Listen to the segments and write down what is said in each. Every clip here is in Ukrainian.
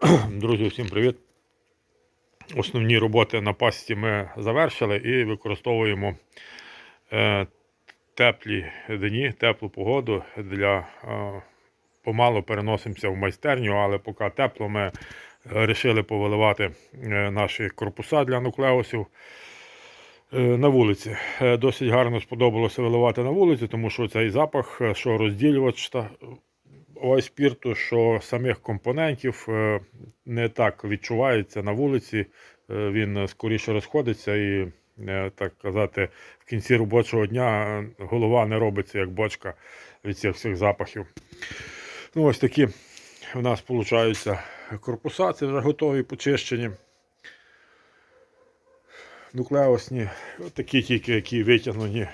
Друзі, всім привіт! Основні роботи на пасті ми завершили і використовуємо е, теплі дні, теплу погоду для е, помалу переносимося в майстерню, але поки тепло, ми вирішили повиливати е, наші корпуса для нуклеусів на вулиці. Досить гарно сподобалося виливати на вулиці, тому що цей запах, що розділювач спірту, що самих компонентів е, не так відчувається на вулиці. Е, Він скоріше розходиться і, е, так казати, в кінці робочого дня голова не робиться як бочка від цих всіх запахів. Ну, ось такі у нас виходить корпуса, це вже готові почищені. Нуклеосні, такі тільки, які витягнені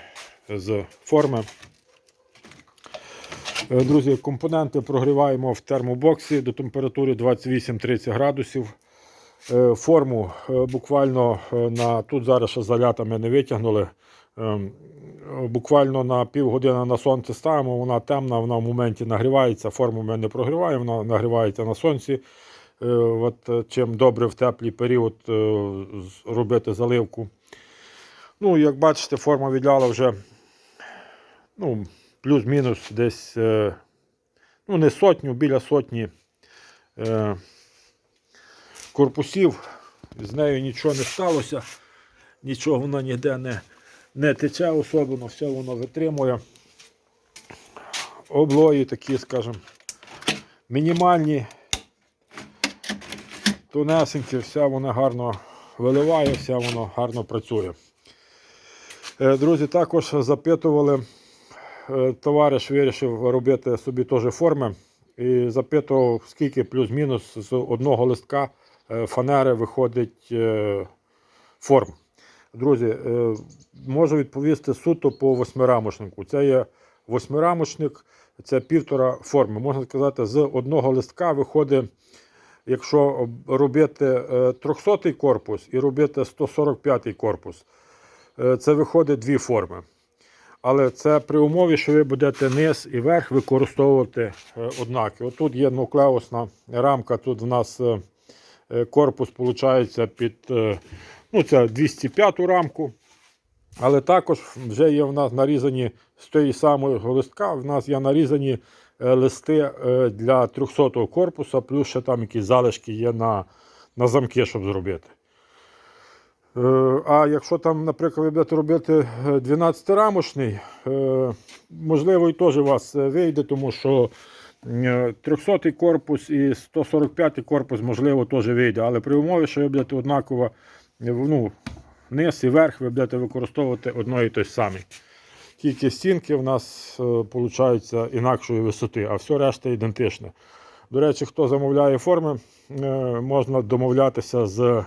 з форми. Е, Друзі, компоненти прогріваємо в термобоксі до температури 28-30 градусів. Е, Форму е, буквально на тут зараз ще залята ми не витягнули. Ем, Буквально на півгодини на сонце ставимо, вона темна, вона в моменті нагрівається. Форму ми не прогріваємо, вона нагрівається на сонці. От, чим добре в теплий період робити заливку. Ну, як бачите, форма відляла вже ну, плюс-мінус десь е, ну, не сотню, біля сотні е, корпусів. З нею нічого не сталося, нічого вона ніде не, не тече особливо, все воно витримує. Облої такі, скажімо, мінімальні, тонесенькі, все воно гарно виливає, все воно гарно працює. Е, Друзі, також запитували, товариш вирішив робити собі теж форми і запитував, скільки плюс-мінус з одного листка е, фанери виходить е, форм. Друзі, е, можу відповісти суто по восьмирамочнику. Це є восьмирамочник, це півтора форми. Можна сказати, з одного листка виходить, якщо робити е, 300 корпус і робити 145 корпус. Е, Це виходить дві форми. Але це при умові, що ви будете низ і верх використовувати е, однаково. Тут є нуклеусна рамка, тут в нас е, е, корпус виходить під ну, це 205 рамку. Але також вже є в нас нарізані з тієї самої листка, в нас є нарізані листи для 300-го корпуса, плюс ще там якісь залишки є на, на замки, щоб зробити. Е, А якщо там, наприклад, ви будете робити 12-рамочний, е, можливо, і теж у вас е, вийде, тому що 300 корпус і 145 корпус, можливо, теж вийде. Але при умові, що ви будете однаково е, ну, низ і верх, ви будете використовувати одно і той самий. Тільки стінки в нас виходить інакшої висоти, а все решта ідентичне. До речі, хто замовляє форми, е, можна домовлятися з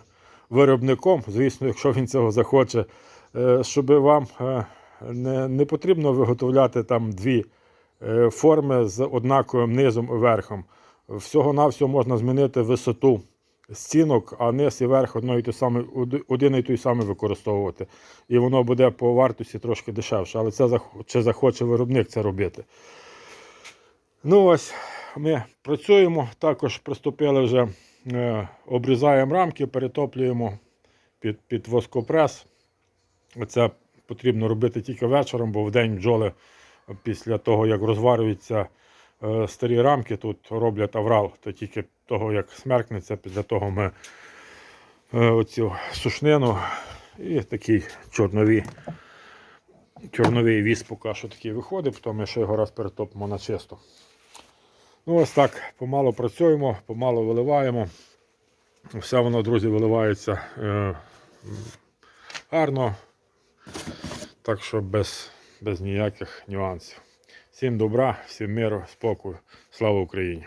виробником, звісно, якщо він цього захоче, е, щоб вам е, не, не потрібно виготовляти там дві е, форми з однаковим низом і верхом. Всього-навсього можна змінити висоту стінок, а низ і верх одно той самий, один і той самий використовувати. І воно буде по вартості трошки дешевше. Але це чи захоче виробник це робити. Ну ось, ми працюємо, також приступили вже, обрізаємо рамки, перетоплюємо під, під воскопрес. Це потрібно робити тільки вечором, бо вдень бджоли після того, як розварюються е, старі рамки, тут роблять аврал, то тільки того, як смеркнеться, після того ми е, оцю сушнину і такий чорновий, чорновий віз поки що такий виходить, потім ми ще його раз перетопимо на чисто. Ну, ось так, помало працюємо, помало виливаємо. Все воно, друзі, виливається е, гарно. Так що без, без ніяких нюансів. Всім добра, всім миру, спокою. Слава Україні!